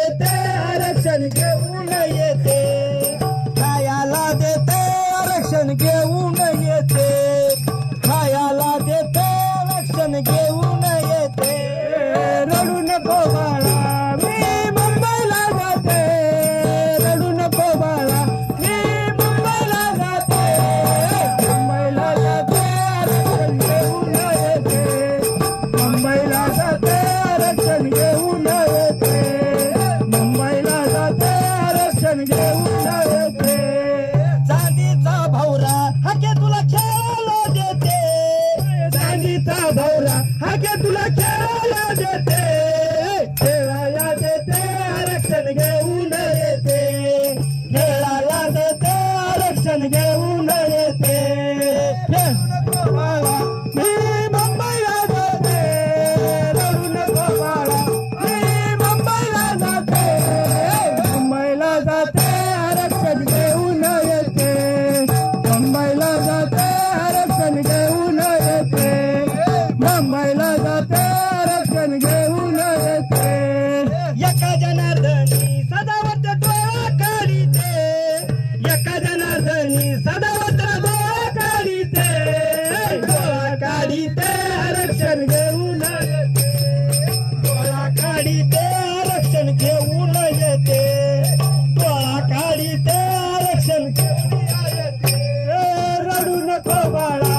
देते आरक्षण घेऊन येते. खायाला देते आरक्षण घेऊन येते. खायाला देते आरक्षण घेऊन येते. रडू नको. हाके तुला खेळायला देते खेळायला देते आरक्षण घेऊन येते. खेळायला देते आरक्षण घेऊन जनार्दनी सदावत डोळा काढीते एका जनार्दनी सदावत डोळा काढीते डोळा काढीते आरक्षण घेऊन डोळा काढीते आरक्षण घेऊन येते. डोळा काढीते आरक्षण रडू नको बाळा.